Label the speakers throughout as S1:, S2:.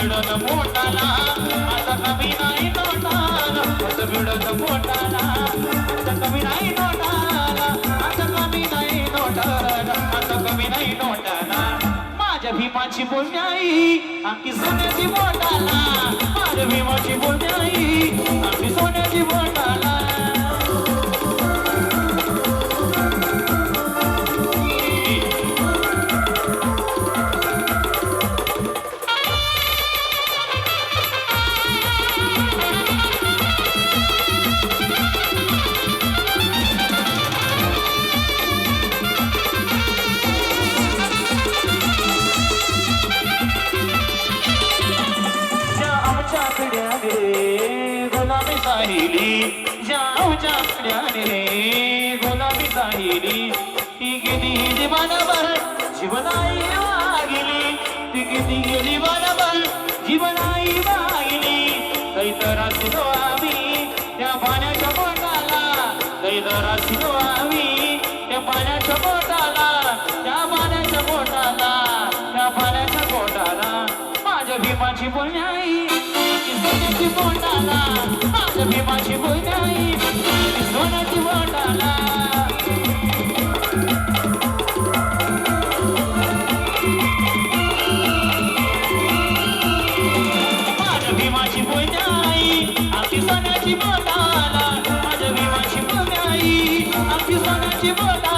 S1: भिडत मोठाला आता कमी नाही नोटाला आता भिडत मोठाला आता कमी नाही नोटाला आता कमी नाही नोटाला आता कमी नाही नोटाला माझ्या भीमाची बोलण्याई आमची सोन्याची मोठाला माझ्या भीमाची बोलण्याई आमची सोन्याची मोठा रे गुलाबी साहिली जाऊच्या रे गुलाबी साहिली ती गेली जीवनभर जीवनाई वागिली ती गेली वनभर जीवनाई वागिली कैतरा असलो त्या पाण्याच्या बोटाला. कैतरा असलो त्या पाण्याच्या बोटाला. त्या पाण्याच्या बोटाला त्या पाण्याच्या बोटाला. माझ्या भीमाची बोलण्याई सोन्याची बोटाला माझ्या भीमाची बोलण्याई सोन्याची बोटाला माझ्या भीमाची बोलण्याई आमची सोन्याची बोटाला माझ्या भीमाची बोलण्याई सोन्याची बोटाला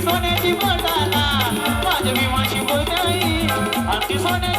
S1: सोन्याची बोल झाला माझ्या विमाशी बोल आमची सोन्या